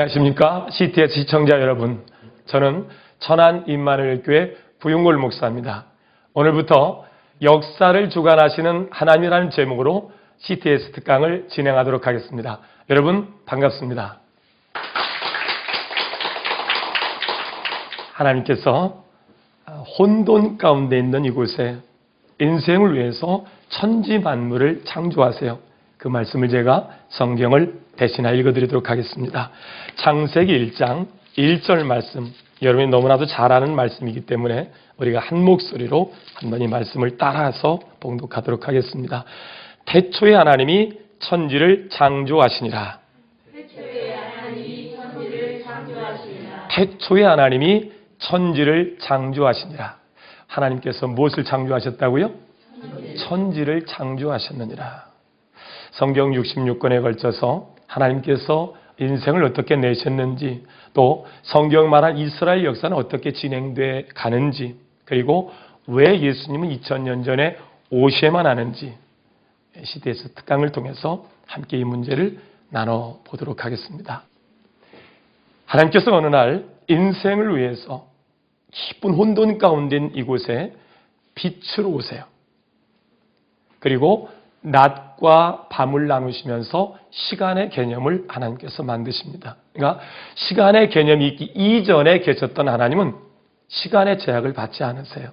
안녕하십니까? CTS 시청자 여러분. 저는 천안 임마누엘교회 부용골 목사입니다. 오늘부터 역사를 주관하시는 하나님이라는 제목으로 CTS 특강을 진행하도록 하겠습니다. 여러분 반갑습니다. 하나님께서 혼돈 가운데 있는 이곳에 인생을 위해서 천지 만물을 창조하세요. 그 말씀을 제가 성경을 대신하 읽어드리도록 하겠습니다. 창세기 1장 1절 말씀, 여러분이 너무나도 잘 아는 말씀이기 때문에 우리가 한 목소리로 한번 이 말씀을 따라서 봉독하도록 하겠습니다. 태초에 하나님이 천지를 창조하시니라. 태초에 하나님이 천지를 창조하시니라. 하나님께서 무엇을 창조하셨다고요? 천지를 창조하셨느니라. 성경 66권에 걸쳐서 하나님께서 인생을 어떻게 내셨는지 또 성경 말한 이스라엘 역사는 어떻게 진행돼 가는지 그리고 왜 예수님은 2000년 전에 오셔야만 하는지 시대에서 특강을 통해서 함께 이 문제를 나눠 보도록 하겠습니다. 하나님께서 어느 날 인생을 위해서 깊은 혼돈 가운데인 이곳에 빛으로 오세요. 그리고 낮과 밤을 나누시면서 시간의 개념을 하나님께서 만드십니다. 그러니까 시간의 개념이 있기 이전에 계셨던 하나님은 시간의 제약을 받지 않으세요.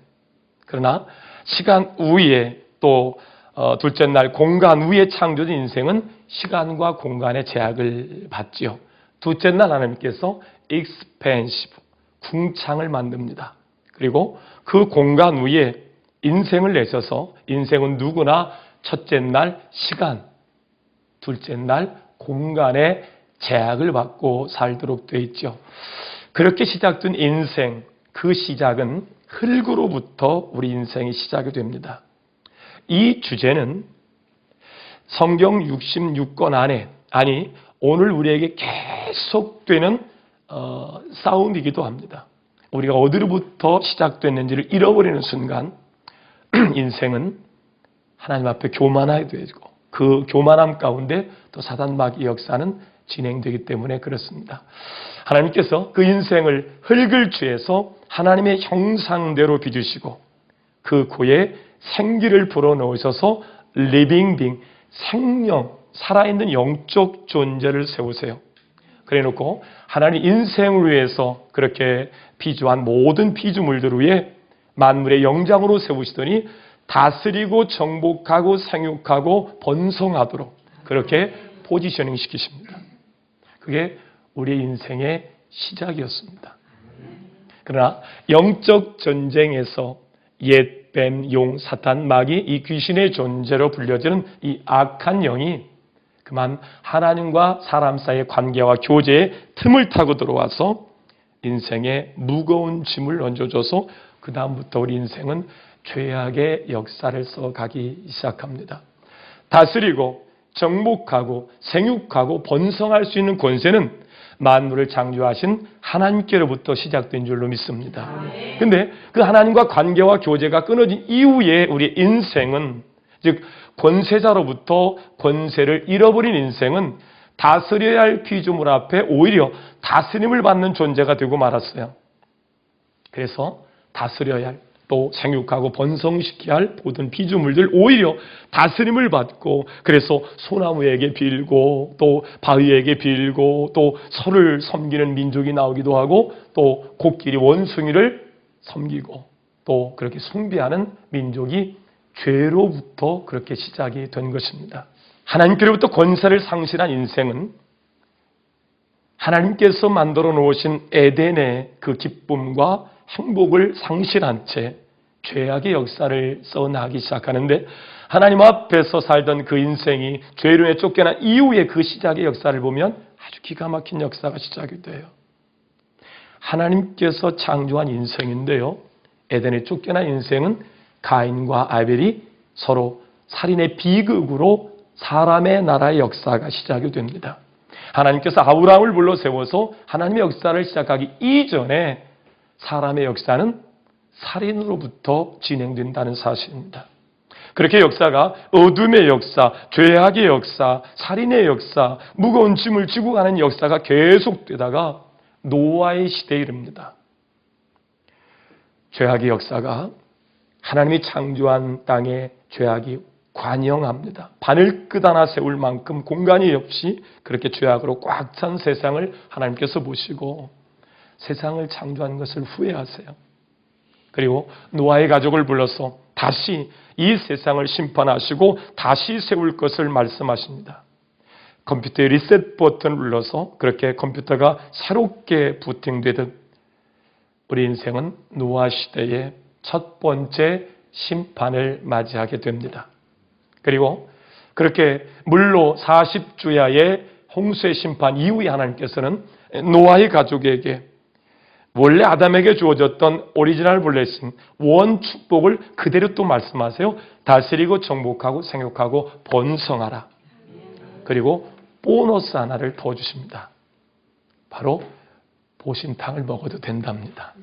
그러나 시간 위에 또 어, 둘째 날 공간 위에 창조된 인생은 시간과 공간의 제약을 받지요. 둘째 날 하나님께서 expansive 궁창을 만듭니다. 그리고 그 공간 위에 인생을 내셔서 인생은 누구나 첫째 날 시간, 둘째 날 공간의 제약을 받고 살도록 되어 있죠. 그렇게 시작된 인생, 그 시작은 흙으로부터 우리 인생이 시작이 됩니다. 이 주제는 성경 66권 안에, 아니, 오늘 우리에게 계속되는 어, 싸움이기도 합니다. 우리가 어디로부터 시작됐는지를 잃어버리는 순간 인생은 하나님 앞에 교만하게 되고 그 교만함 가운데 또 사단 마귀 역사는 진행되기 때문에 그렇습니다. 하나님께서 그 인생을 흙을 취해서 하나님의 형상대로 빚으시고 그 코에 생기를 불어넣으셔서 리빙 빙 생명 살아있는 영적 존재를 세우세요. 그래 놓고 하나님 인생을 위해서 그렇게 피조한 모든 피조물들 위에 만물의 영장으로 세우시더니 다스리고 정복하고 생육하고 번성하도록 그렇게 포지셔닝 시키십니다. 그게 우리 인생의 시작이었습니다. 그러나 영적 전쟁에서 옛 뱀, 용, 사탄, 마귀, 이 귀신의 존재로 불려지는 이 악한 영이 그만 하나님과 사람 사이의 관계와 교제에 틈을 타고 들어와서 인생에 무거운 짐을 얹어줘서 그 다음부터 우리 인생은 죄악의 역사를 써가기 시작합니다. 다스리고 정복하고 생육하고 번성할 수 있는 권세는 만물을 창조하신 하나님께로부터 시작된 줄로 믿습니다. 근데 그 하나님과 관계와 교제가 끊어진 이후에 우리 인생은 즉 권세자로부터 권세를 잃어버린 인생은 다스려야 할 피조물 앞에 오히려 다스림을 받는 존재가 되고 말았어요. 그래서 다스려야 할, 또 생육하고 번성시켜야 할 모든 피조물들 오히려 다스림을 받고 그래서 소나무에게 빌고 또 바위에게 빌고 또 서를 섬기는 민족이 나오기도 하고 또 코끼리 원숭이를 섬기고 또 그렇게 숭배하는 민족이 죄로부터 그렇게 시작이 된 것입니다. 하나님께로부터 권세를 상실한 인생은 하나님께서 만들어 놓으신 에덴의 그 기쁨과 행복을 상실한 채 죄악의 역사를 써나가기 시작하는데 하나님 앞에서 살던 그 인생이 죄로 인해 쫓겨난 이후의 그 시작의 역사를 보면 아주 기가 막힌 역사가 시작이 돼요. 하나님께서 창조한 인생인데요. 에덴에 쫓겨난 인생은 가인과 아벨이 서로 살인의 비극으로 사람의 나라의 역사가 시작이 됩니다. 하나님께서 아브라함을 불러 세워서 하나님의 역사를 시작하기 이전에 사람의 역사는 살인으로부터 진행된다는 사실입니다. 그렇게 역사가 어둠의 역사, 죄악의 역사, 살인의 역사, 무거운 짐을 지고 가는 역사가 계속되다가 노아의 시대에 이릅니다. 죄악의 역사가 하나님이 창조한 땅에 죄악이 관영합니다. 바늘 끝 하나 세울 만큼 공간이 없이 그렇게 죄악으로 꽉 찬 세상을 하나님께서 보시고 세상을 창조한 것을 후회하세요. 그리고 노아의 가족을 불러서 다시 이 세상을 심판하시고 다시 세울 것을 말씀하십니다. 컴퓨터의 리셋 버튼을 눌러서 그렇게 컴퓨터가 새롭게 부팅되듯 우리 인생은 노아 시대의 첫 번째 심판을 맞이하게 됩니다. 그리고 그렇게 물로 40주야의 홍수의 심판 이후에 하나님께서는 노아의 가족에게 원래 아담에게 주어졌던 오리지널 블레싱, 원 축복을 그대로 또 말씀하세요. 다스리고 정복하고 생육하고 번성하라. 그리고 보너스 하나를 더 주십니다. 바로 보신탕을 먹어도 된답니다.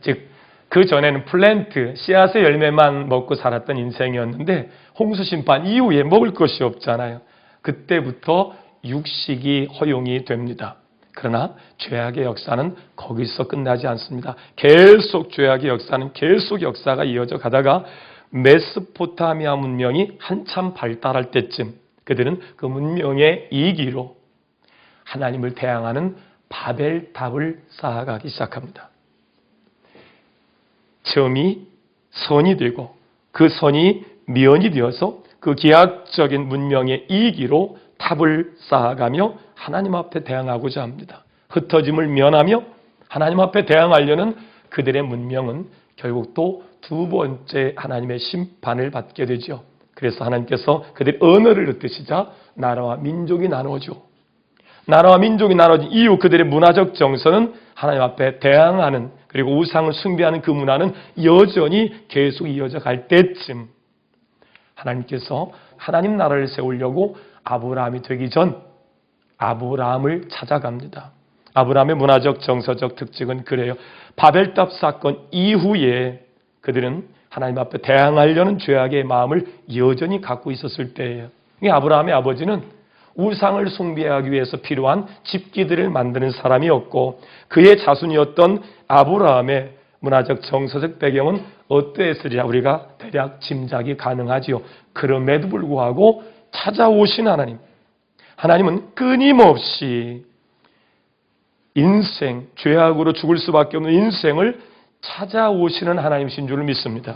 즉, 그 전에는 플랜트, 씨앗의 열매만 먹고 살았던 인생이었는데 홍수 심판 이후에 먹을 것이 없잖아요. 그때부터 육식이 허용이 됩니다. 그러나 죄악의 역사는 거기서 끝나지 않습니다. 계속 죄악의 역사는 계속 역사가 이어져 가다가 메스포타미아 문명이 한참 발달할 때쯤 그들은 그 문명의 이기로 하나님을 대항하는 바벨탑을 쌓아가기 시작합니다. 처음이 선이 되고 그 선이 면이 되어서 그 기하적인 문명의 이기로 탑을 쌓아가며 하나님 앞에 대항하고자 합니다. 흩어짐을 면하며 하나님 앞에 대항하려는 그들의 문명은 결국 또 두 번째 하나님의 심판을 받게 되죠. 그래서 하나님께서 그들의 언어를 흩으시자 나라와 민족이 나누어져. 나라와 민족이 나눠진 이후 그들의 문화적 정서는 하나님 앞에 대항하는 그리고 우상을 숭배하는 그 문화는 여전히 계속 이어져 갈 때쯤 하나님께서 하나님 나라를 세우려고 아브라함이 되기 전 아브라함을 찾아갑니다. 아브라함의 문화적 정서적 특징은 그래요. 바벨탑 사건 이후에 그들은 하나님 앞에 대항하려는 죄악의 마음을 여전히 갖고 있었을 때예요. 이 아브라함의 아버지는 우상을 숭배하기 위해서 필요한 집기들을 만드는 사람이었고 그의 자손이었던 아브라함의 문화적 정서적 배경은 어떠했으리라 우리가 대략 짐작이 가능하지요. 그럼에도 불구하고 찾아오신 하나님. 하나님은 끊임없이 인생, 죄악으로 죽을 수밖에 없는 인생을 찾아오시는 하나님이신 줄 믿습니다.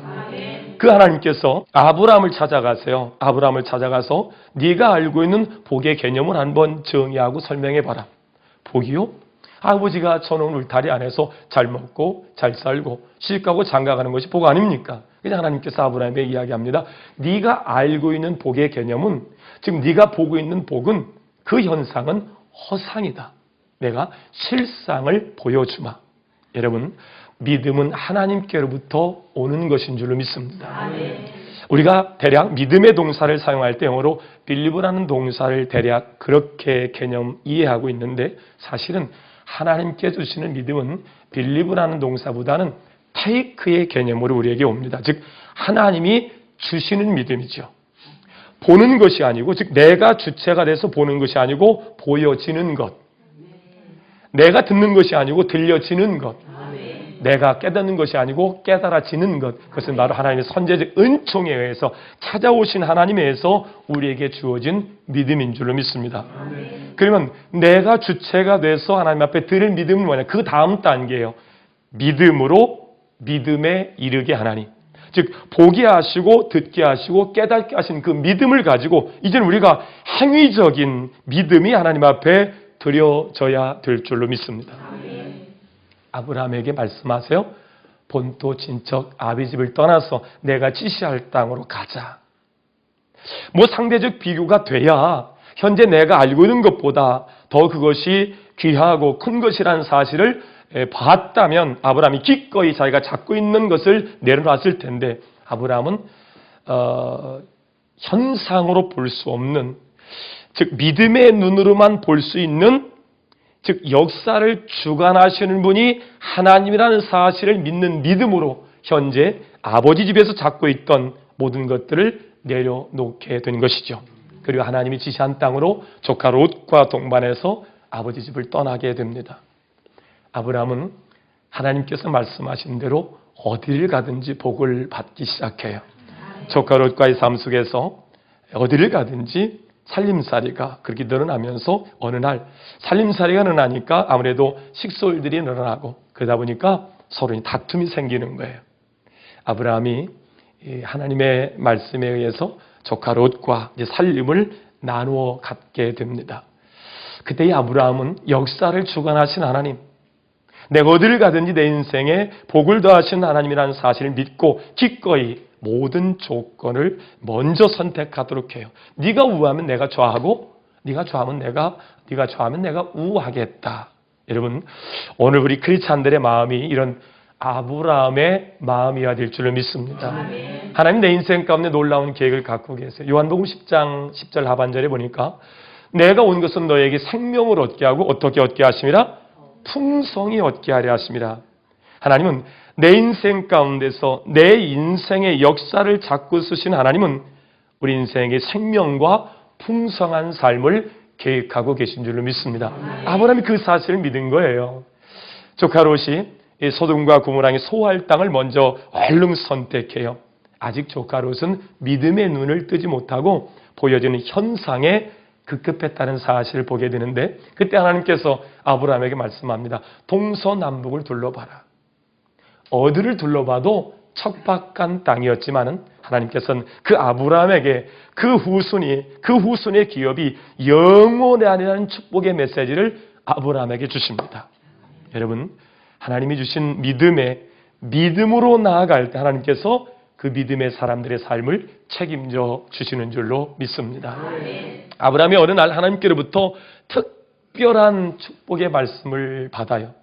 그 하나님께서 아브라함을 찾아가세요. 아브라함을 찾아가서 네가 알고 있는 복의 개념을 한번 정의하고 설명해 봐라. 복이요? 아버지가 저는 울타리 안에서 잘 먹고 잘 살고 시집가고 장가가는 것이 복 아닙니까? 그냥 하나님께서 아브라함에게 이야기합니다. 네가 알고 있는 복의 개념은 지금 네가 보고 있는 복은 그 현상은 허상이다. 내가 실상을 보여주마. 여러분 믿음은 하나님께로부터 오는 것인 줄로 믿습니다. 우리가 대략 믿음의 동사를 사용할 때 영어로 빌리브라는 동사를 대략 그렇게 개념 이해하고 있는데 사실은 하나님께 주시는 믿음은 빌리브라는 동사보다는 테이크의 개념으로 우리에게 옵니다. 즉 하나님이 주시는 믿음이죠. 보는 것이 아니고 즉 내가 주체가 돼서 보는 것이 아니고 보여지는 것. 내가 듣는 것이 아니고 들려지는 것. 내가 깨닫는 것이 아니고 깨달아지는 것. 그것은 바로 하나님의 선제적 은총에 의해서 찾아오신 하나님에 의해서 우리에게 주어진 믿음인 줄로 믿습니다. 그러면 내가 주체가 돼서 하나님 앞에 들을 믿음은 뭐냐? 그 다음 단계예요. 믿음으로 믿음에 이르게 하나님. 즉 보게 하시고 듣게 하시고 깨닫게 하신 그 믿음을 가지고 이제는 우리가 행위적인 믿음이 하나님 앞에 드려져야 될 줄로 믿습니다. 아브라함에게 말씀하세요. 본토 친척 아비 집을 떠나서 내가 지시할 땅으로 가자. 뭐 상대적 비교가 돼야 현재 내가 알고 있는 것보다 더 그것이 귀하고 큰 것이라는 사실을 봤다면 아브라함이 기꺼이 자기가 잡고 있는 것을 내려놨을 텐데 아브라함은 어, 현상으로 볼 수 없는 즉 믿음의 눈으로만 볼 수 있는 즉 역사를 주관하시는 분이 하나님이라는 사실을 믿는 믿음으로 현재 아버지 집에서 잡고 있던 모든 것들을 내려놓게 된 것이죠. 그리고 하나님이 지시한 땅으로 조카 롯과 동반해서 아버지 집을 떠나게 됩니다. 아브라함은 하나님께서 말씀하신 대로 어디를 가든지 복을 받기 시작해요. 조카 롯과의 삶 속에서 어디를 가든지 살림살이가 그렇게 늘어나면서 어느 날 살림살이가 늘어나니까 아무래도 식솔들이 늘어나고 그러다 보니까 서로 다툼이 생기는 거예요. 아브라함이 이 하나님의 말씀에 의해서 조카 롯과 살림을 나누어 갖게 됩니다. 그때 이 아브라함은 역사를 주관하신 하나님, 내가 어디를 가든지 내 인생에 복을 더하시는 하나님이라는 사실을 믿고 기꺼이 모든 조건을 먼저 선택하도록 해요. 네가 우하면 내가 좌하고 네가 좌하면 내가 네가 좌하면 내가 우하겠다. 여러분 오늘 우리 크리스찬들의 마음이 이런 아브라함의 마음이어야 될 줄을 믿습니다. 하나님 내 인생 가운데 놀라운 계획을 갖고 계세요. 요한복음 10장 10절 하반절에 보니까 내가 온 것은 너에게 생명을 얻게 하고 어떻게 얻게 하심이라 풍성히 얻게 하려 하심이라. 하나님은 내 인생 가운데서 내 인생의 역사를 자꾸 쓰신 하나님은 우리 인생의 생명과 풍성한 삶을 계획하고 계신 줄로 믿습니다. 아브라함이 그 사실을 믿은 거예요. 조카 롯이 이 소돔과 고모랑의 소할 땅을 먼저 얼른 선택해요. 아직 조카 롯은 믿음의 눈을 뜨지 못하고 보여지는 현상에 급급했다는 사실을 보게 되는데 그때 하나님께서 아브라함에게 말씀합니다. 동서남북을 둘러봐라. 어디를 둘러봐도 척박한 땅이었지만은 하나님께서는 그 아브라함에게 그 후손이 그 후손의 기업이 영원에 아니라는 축복의 메시지를 아브라함에게 주십니다. 여러분 하나님이 주신 믿음에 믿음으로 나아갈 때 하나님께서 그 믿음의 사람들의 삶을 책임져 주시는 줄로 믿습니다. 아브라함이 어느 날 하나님께로부터 특별한 축복의 말씀을 받아요.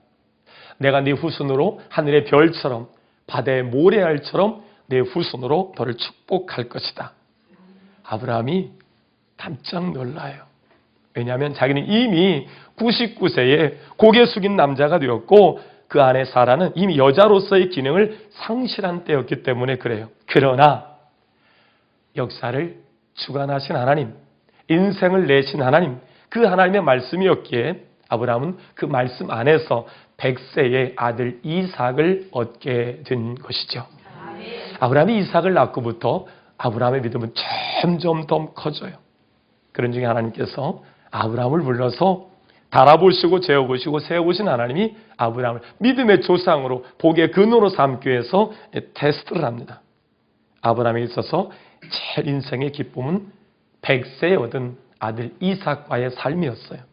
내가 네 후손으로 하늘의 별처럼 바다의 모래알처럼 내 후손으로 너를 축복할 것이다. 아브라함이 깜짝 놀라요. 왜냐하면 자기는 이미 99세에 고개 숙인 남자가 되었고 그 안에 사라는 이미 여자로서의 기능을 상실한 때였기 때문에 그래요. 그러나 역사를 주관하신 하나님, 인생을 내신 하나님, 그 하나님의 말씀이었기에 아브라함은 그 말씀 안에서 100세의 아들 이삭을 얻게 된 것이죠. 아브라함이 이삭을 낳고부터 아브라함의 믿음은 점점 더 커져요. 그런 중에 하나님께서 아브라함을 불러서 달아보시고 재어보시고 세워보신 하나님이 아브라함을 믿음의 조상으로 복의 근원으로 삼기 위해서 테스트를 합니다. 아브라함에 있어서 제일 인생의 기쁨은 100세에 얻은 아들 이삭과의 삶이었어요.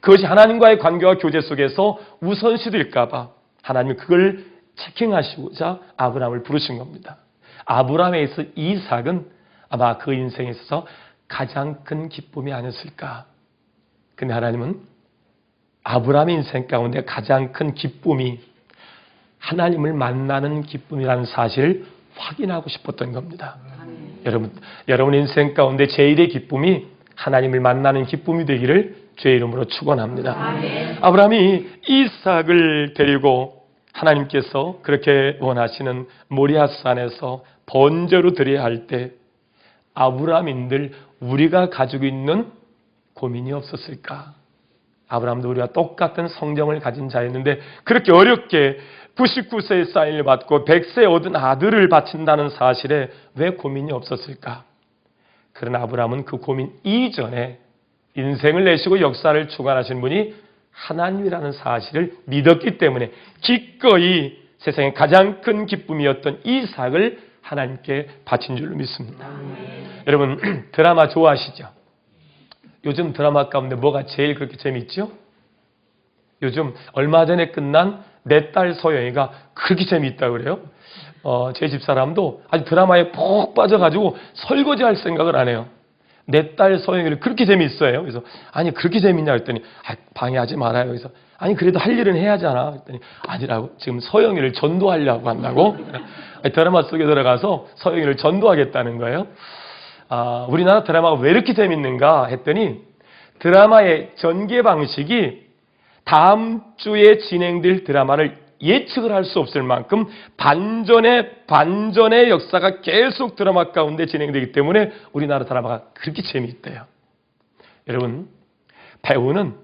그것이 하나님과의 관계와 교제 속에서 우선시될까봐 하나님이 그걸 체킹하시고자 아브라함을 부르신 겁니다. 아브라함에 있어 이삭은 아마 그 인생에 있어서 가장 큰 기쁨이 아니었을까. 근데 하나님은 아브라함의 인생 가운데 가장 큰 기쁨이 하나님을 만나는 기쁨이라는 사실을 확인하고 싶었던 겁니다. 여러분, 여러분 인생 가운데 제일의 기쁨이 하나님을 만나는 기쁨이 되기를 주의 이름으로 축원합니다. 아브라함이 이삭을 데리고 하나님께서 그렇게 원하시는 모리아산에서 번제로 드려야 할 때 아브라함인들 우리가 가지고 있는 고민이 없었을까? 아브라함도 우리와 똑같은 성정을 가진 자였는데 그렇게 어렵게 99세의 사인을 받고 100세에 얻은 아들을 바친다는 사실에 왜 고민이 없었을까? 그러나 아브라함은 그 고민 이전에 인생을 내시고 역사를 주관하신 분이 하나님이라는 사실을 믿었기 때문에 기꺼이 세상에 가장 큰 기쁨이었던 이삭을 하나님께 바친 줄로 믿습니다. 여러분 드라마 좋아하시죠? 요즘 드라마 가운데 뭐가 제일 그렇게 재미있죠? 요즘 얼마 전에 끝난 내딸 소영이가 그렇게 재미있다고 그래요. 어, 제 집사람도 아주 드라마에 푹 빠져가지고 설거지 할 생각을 안 해요. 내 딸 소영이를 그렇게 재미있어요. 그래서 아니 그렇게 재밌냐 했더니 아, 방해하지 말아요. 그래서 아니 그래도 할 일은 해야잖아. 했더니 아니라고 지금 소영이를 전도하려고 한다고 드라마 속에 들어가서 소영이를 전도하겠다는 거예요. 아, 우리나라 드라마가 왜 이렇게 재밌는가 했더니 드라마의 전개 방식이 다음 주에 진행될 드라마를 예측을 할 수 없을 만큼 반전의 반전의 역사가 계속 드라마 가운데 진행되기 때문에 우리나라 드라마가 그렇게 재미있대요. 여러분, 배우는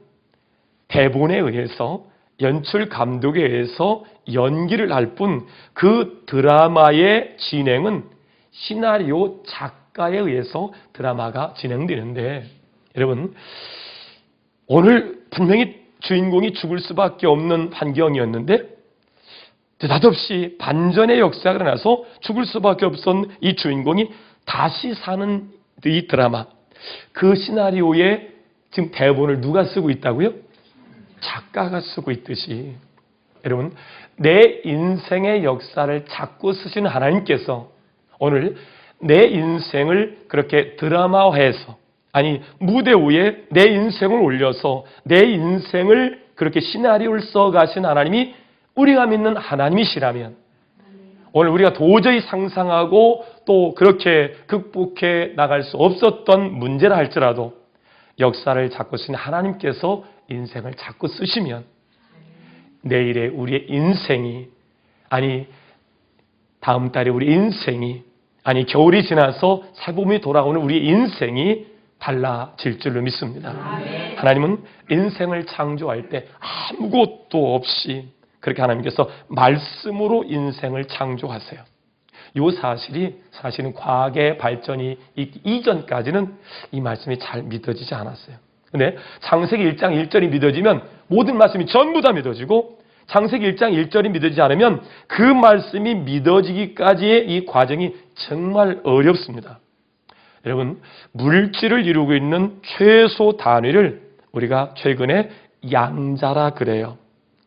대본에 의해서 연출 감독에 의해서 연기를 할 뿐 그 드라마의 진행은 시나리오 작가에 의해서 드라마가 진행되는데 여러분 오늘 분명히 주인공이 죽을 수밖에 없는 환경이었는데 느닷없이 반전의 역사가 일어나서 죽을 수밖에 없었던 이 주인공이 다시 사는 이 드라마 그 시나리오에 지금 대본을 누가 쓰고 있다고요? 작가가 쓰고 있듯이 여러분 내 인생의 역사를 자꾸 쓰시는 하나님께서 오늘 내 인생을 그렇게 드라마화해서 아니 무대 위에 내 인생을 올려서 내 인생을 그렇게 시나리오를 써가신 하나님이 우리가 믿는 하나님이시라면 오늘 우리가 도저히 상상하고 또 그렇게 극복해 나갈 수 없었던 문제라 할지라도 역사를 자꾸 쓰신 하나님께서 인생을 자꾸 쓰시면 내일의 우리의 인생이 아니 다음 달에 우리 인생이 아니 겨울이 지나서 새봄이 돌아오는 우리 인생이 달라질 줄로 믿습니다. 하나님은 인생을 창조할 때 아무것도 없이 그렇게 하나님께서 말씀으로 인생을 창조하세요. 이 사실이 사실은 과학의 발전이 이전까지는 이 말씀이 잘 믿어지지 않았어요. 근데 창세기 1장 1절이 믿어지면 모든 말씀이 전부 다 믿어지고 창세기 1장 1절이 믿어지지 않으면 그 말씀이 믿어지기까지의 이 과정이 정말 어렵습니다. 여러분, 물질을 이루고 있는 최소 단위를 우리가 최근에 양자라 그래요.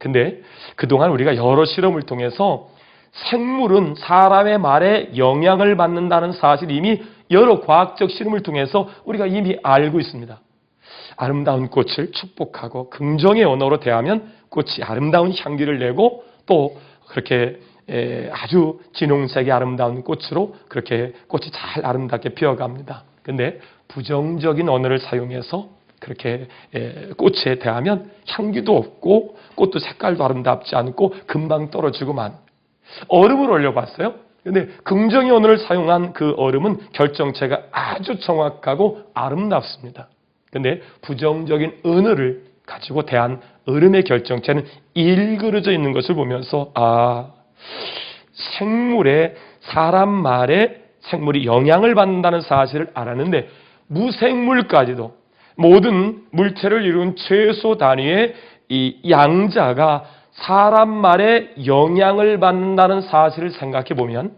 근데 그동안 우리가 여러 실험을 통해서 생물은 사람의 말에 영향을 받는다는 사실을 이미 여러 과학적 실험을 통해서 우리가 이미 알고 있습니다. 아름다운 꽃을 축복하고 긍정의 언어로 대하면 꽃이 아름다운 향기를 내고 또 그렇게 에, 아주 진홍색의 아름다운 꽃으로 그렇게 꽃이 잘 아름답게 피어갑니다. 근데 부정적인 언어를 사용해서 그렇게 에, 꽃에 대하면 향기도 없고 꽃도 색깔도 아름답지 않고 금방 떨어지고만 얼음을 올려봤어요. 근데 긍정의 언어를 사용한 그 얼음은 결정체가 아주 정확하고 아름답습니다. 근데 부정적인 언어를 가지고 대한 얼음의 결정체는 일그러져 있는 것을 보면서 아 생물의 사람 말에 생물이 영향을 받는다는 사실을 알았는데 무생물까지도 모든 물체를 이룬 최소 단위의 이 양자가 사람 말에 영향을 받는다는 사실을 생각해 보면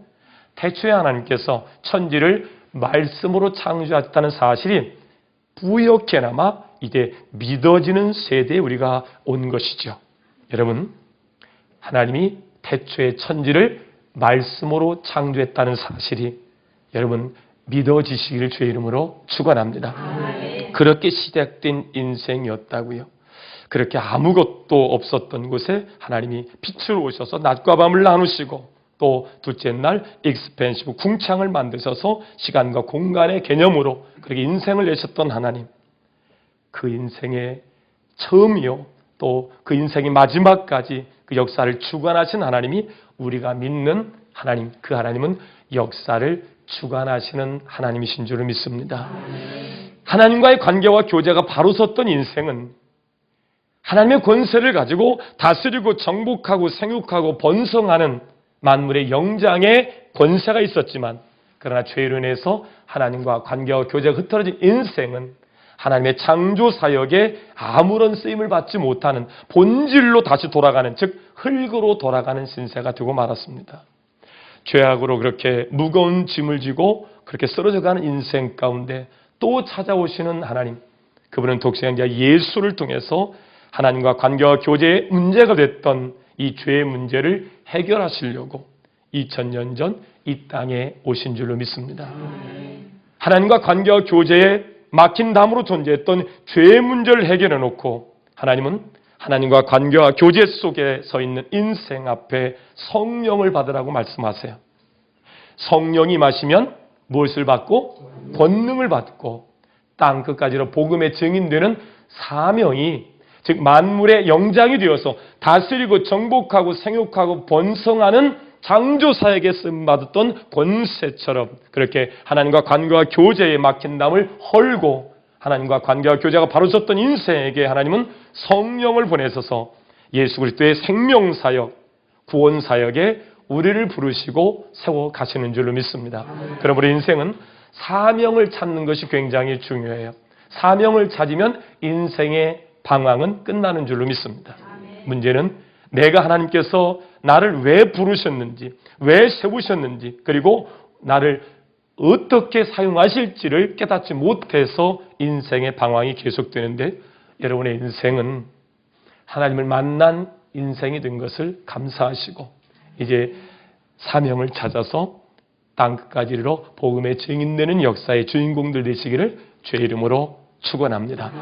태초에 하나님께서 천지를 말씀으로 창조하셨다는 사실이 부역해나마 이제 믿어지는 세대에 우리가 온 것이죠. 여러분, 하나님이 태초에 천지를 말씀으로 창조했다는 사실이 여러분 믿어지시기를 주의 이름으로 축원합니다. 그렇게 시작된 인생이었다고요. 그렇게 아무것도 없었던 곳에 하나님이 빛을 오셔서 낮과 밤을 나누시고 또 둘째 날 익스펜시브 궁창을 만드셔서 시간과 공간의 개념으로 그렇게 인생을 내셨던 하나님. 그 인생의 처음이요. 또 그 인생의 마지막까지 그 역사를 주관하신 하나님이 우리가 믿는 하나님, 그 하나님은 역사를 주관하시는 하나님이신 줄을 믿습니다. 하나님과의 관계와 교제가 바로 섰던 인생은 하나님의 권세를 가지고 다스리고 정복하고 생육하고 번성하는 만물의 영장의 권세가 있었지만 그러나 죄로 인해서 하나님과 관계와 교제가 흩어진 인생은 하나님의 창조 사역에 아무런 쓰임을 받지 못하는 본질로 다시 돌아가는 즉 흙으로 돌아가는 신세가 되고 말았습니다. 죄악으로 그렇게 무거운 짐을 지고 그렇게 쓰러져 가는 인생 가운데 또 찾아오시는 하나님 그분은 독생자 예수를 통해서 하나님과 관계와 교제의 문제가 됐던 이 죄의 문제를 해결하시려고 2000년 전 이 땅에 오신 줄로 믿습니다. 하나님과 관계와 교제에 막힌 담으로 존재했던 죄의 문제를 해결해 놓고 하나님은 하나님과 관계와 교제 속에 서 있는 인생 앞에 성령을 받으라고 말씀하세요. 성령이 마시면 무엇을 받고 권능을 받고 땅 끝까지로 복음의 증인되는 사명이 즉 만물의 영장이 되어서 다스리고 정복하고 생육하고 번성하는 창조사에게 쓰임받았던 권세처럼 그렇게 하나님과 관계와 교제에 막힌 담을 헐고 하나님과 관계와 교제가 바로 섰던 인생에게 하나님은 성령을 보내셔서 예수 그리스도의 생명 사역, 구원 사역에 우리를 부르시고 세워 가시는 줄로 믿습니다. 그럼 우리 인생은 사명을 찾는 것이 굉장히 중요해요. 사명을 찾으면 인생의 방황은 끝나는 줄로 믿습니다. 문제는 내가 하나님께서 나를 왜 부르셨는지, 왜 세우셨는지, 그리고 나를 어떻게 사용하실지를 깨닫지 못해서 인생의 방황이 계속되는데 여러분의 인생은 하나님을 만난 인생이 된 것을 감사하시고 이제 사명을 찾아서 땅끝까지로 복음의 증인되는 역사의 주인공들 되시기를 주의 이름으로 축원합니다.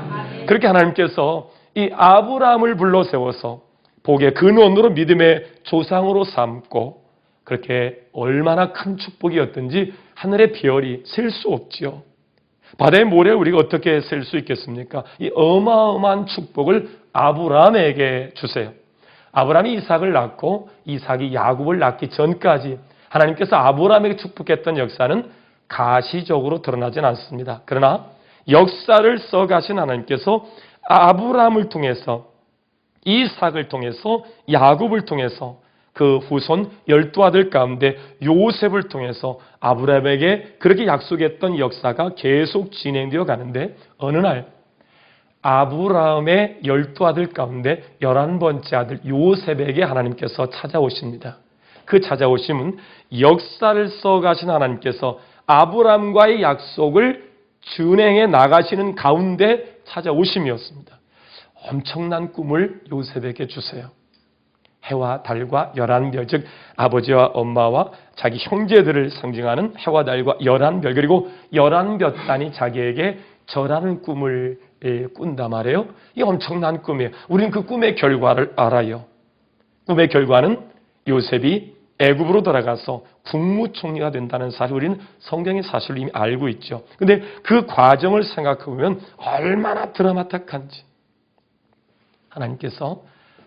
그렇게 하나님께서 이 아브라함을 불러 세워서 복의 근원으로 믿음의 조상으로 삼고 그렇게 얼마나 큰 축복이었든지 하늘의 별이 셀 수 없지요. 바다의 모래 우리가 어떻게 셀 수 있겠습니까? 이 어마어마한 축복을 아브라함에게 주세요. 아브라함이 이삭을 낳고 이삭이 야곱을 낳기 전까지 하나님께서 아브라함에게 축복했던 역사는 가시적으로 드러나진 않습니다. 그러나 역사를 써가신 하나님께서 아브라함을 통해서 이삭을 통해서 야곱을 통해서 그 후손 열두 아들 가운데 요셉을 통해서 아브라함에게 그렇게 약속했던 역사가 계속 진행되어 가는데 어느 날 아브라함의 열두 아들 가운데 열한 번째 아들 요셉에게 하나님께서 찾아오십니다. 그 찾아오심은 역사를 써가신 하나님께서 아브라함과의 약속을 준행해 나가시는 가운데 찾아오심이었습니다. 엄청난 꿈을 요셉에게 주세요. 해와 달과 열한 별, 즉 아버지와 엄마와 자기 형제들을 상징하는 해와 달과 열한 별 그리고 열한 볕단이 자기에게 절하는 꿈을 예, 꾼단 말이에요. 이 엄청난 꿈이에요. 우리는 그 꿈의 결과를 알아요. 꿈의 결과는 요셉이 애굽으로 돌아가서 국무총리가 된다는 사실 우리는 성경의 사실을 이미 알고 있죠. 근데 그 과정을 생각해 보면 얼마나 드라마틱한지 하나님께서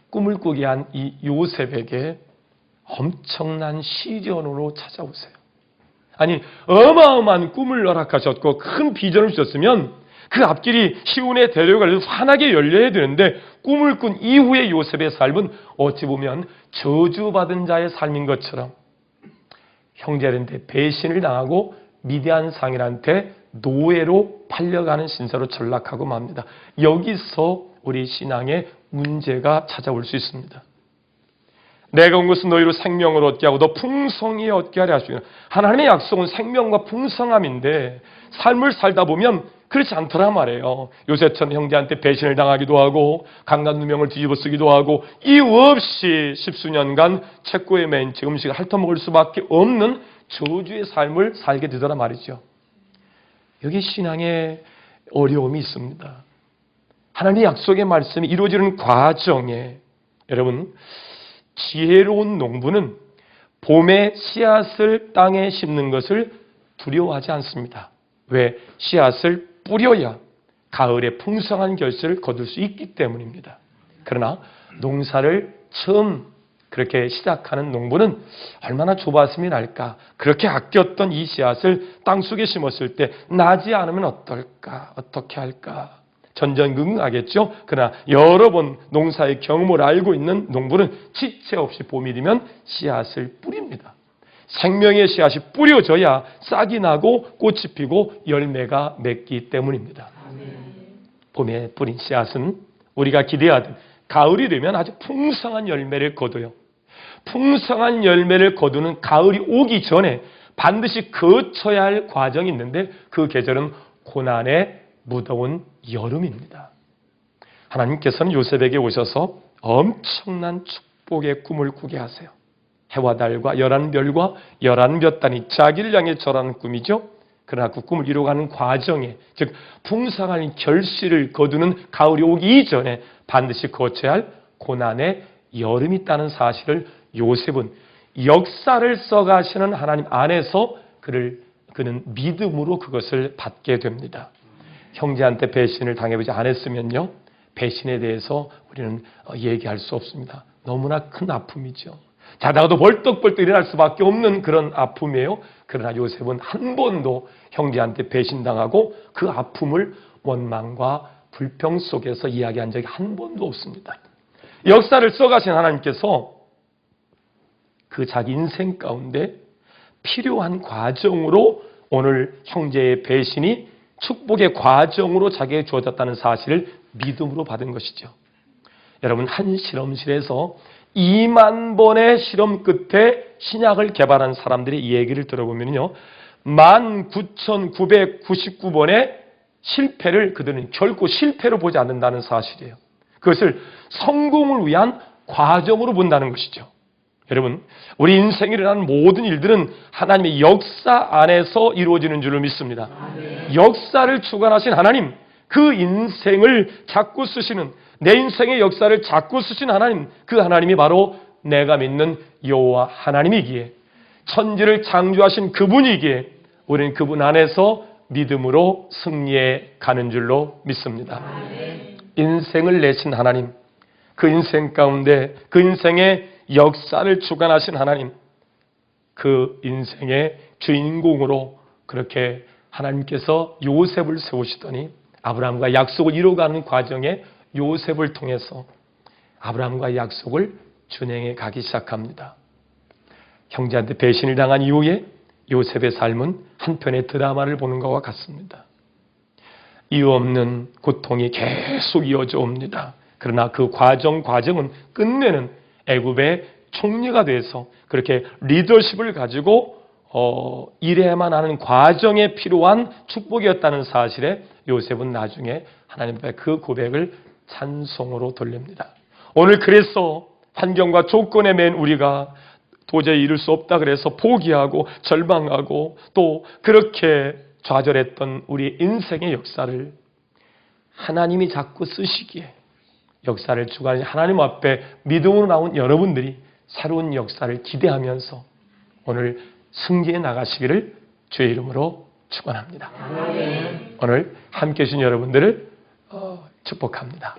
꿈을 꾸게 한 이 요셉에게 엄청난 시련으로 찾아오세요. 아니 어마어마한 꿈을 허락하셨고 큰 비전을 주셨으면 그 앞길이 시온의 대로가 환하게 열려야 되는데 꿈을 꾼 이후의 요셉의 삶은 어찌 보면 저주받은 자의 삶인 것처럼 형제들한테 배신을 당하고 미디안 상인한테 노예로 팔려가는 신세로 전락하고 맙니다. 여기서 우리 신앙에 문제가 찾아올 수 있습니다. 내가 온 것은 너희로 생명을 얻게 하고 너 풍성히 얻게 하려 하시고 하나님의 약속은 생명과 풍성함인데 삶을 살다 보면 그렇지 않더라 말이에요. 요새처럼 형제한테 배신을 당하기도 하고 강간 누명을 뒤집어 쓰기도 하고 이유 없이 십수년간 책고에 맨 채 음식을 핥아먹을 수밖에 없는 저주의 삶을 살게 되더라 말이죠. 여기 신앙에 어려움이 있습니다. 하나님의 약속의 말씀이 이루어지는 과정에 여러분 지혜로운 농부는 봄에 씨앗을 땅에 심는 것을 두려워하지 않습니다. 왜? 씨앗을 뿌려야 가을에 풍성한 결실을 거둘 수 있기 때문입니다. 그러나 농사를 처음 그렇게 시작하는 농부는 얼마나 조바심이 날까? 그렇게 아꼈던 이 씨앗을 땅 속에 심었을 때 나지 않으면 어떨까? 어떻게 할까? 전전긍긍하겠죠. 그러나 여러 번 농사의 경험을 알고 있는 농부는 지체 없이 봄이 되면 씨앗을 뿌립니다. 생명의 씨앗이 뿌려져야 싹이 나고 꽃이 피고 열매가 맺기 때문입니다. 봄에 뿌린 씨앗은 우리가 기대하듯 가을이 되면 아주 풍성한 열매를 거둬요. 풍성한 열매를 거두는 가을이 오기 전에 반드시 거쳐야 할 과정이 있는데 그 계절은 고난의 무더운 여름입니다. 하나님께서는 요셉에게 오셔서 엄청난 축복의 꿈을 꾸게 하세요. 해와 달과 열한 별과 열한 몇 단이 자기를 향해 절하는 꿈이죠. 그러나 그 꿈을 이루어가는 과정에 즉 풍성한 결실을 거두는 가을이 오기 이전에 반드시 거쳐야 할 고난의 여름이 있다는 사실을 요셉은 역사를 써가시는 하나님 안에서 그를 그는 믿음으로 그것을 받게 됩니다. 형제한테 배신을 당해보지 않았으면요. 배신에 대해서 우리는 어, 얘기할 수 없습니다. 너무나 큰 아픔이죠. 자다가도 벌떡벌떡 일어날 수밖에 없는 그런 아픔이에요. 그러나 요셉은 한 번도 형제한테 배신당하고 그 아픔을 원망과 불평 속에서 이야기한 적이 한 번도 없습니다. 역사를 써가신 하나님께서 그 자기 인생 가운데 필요한 과정으로 오늘 형제의 배신이 축복의 과정으로 자기에게 주어졌다는 사실을 믿음으로 받은 것이죠. 여러분 한 실험실에서 2만 번의 실험 끝에 신약을 개발한 사람들의 이 얘기를 들어보면요. 19,999번의 실패를 그들은 결코 실패로 보지 않는다는 사실이에요. 그것을 성공을 위한 과정으로 본다는 것이죠. 여러분, 우리 인생에 일어나는 모든 일들은 하나님의 역사 안에서 이루어지는 줄을 믿습니다. 역사를 주관하신 하나님, 그 인생을 자꾸 쓰시는 내 인생의 역사를 자꾸 쓰신 하나님, 그 하나님이 바로 내가 믿는 여호와 하나님이기에 천지를 창조하신 그분이기에 우리는 그분 안에서 믿음으로 승리해 가는 줄로 믿습니다. 인생을 내신 하나님, 그 인생 가운데 그 인생의 역사를 주관하신 하나님, 그 인생의 주인공으로 그렇게 하나님께서 요셉을 세우시더니 아브라함과 약속을 이루어가는 과정에 요셉을 통해서 아브라함과 약속을 준행해 가기 시작합니다. 형제한테 배신을 당한 이후에 요셉의 삶은 한편의 드라마를 보는 것과 같습니다. 이유 없는 고통이 계속 이어져 옵니다. 그러나 그 과정 과정은 끝내는 애굽의 총리가 돼서 그렇게 리더십을 가지고 어, 일해야만 하는 과정에 필요한 축복이었다는 사실에 요셉은 나중에 하나님 앞에 그 고백을 찬송으로 돌립니다. 오늘 그래서 환경과 조건에 맨 우리가 도저히 이룰 수 없다 그래서 포기하고 절망하고 또 그렇게 좌절했던 우리 인생의 역사를 하나님이 자꾸 쓰시기에 역사를 주관하신 하나님 앞에 믿음으로 나온 여러분들이 새로운 역사를 기대하면서 오늘 승리해 나가시기를 주의 이름으로 축원합니다. 오늘 함께 해주신 여러분들을 어, 축복합니다.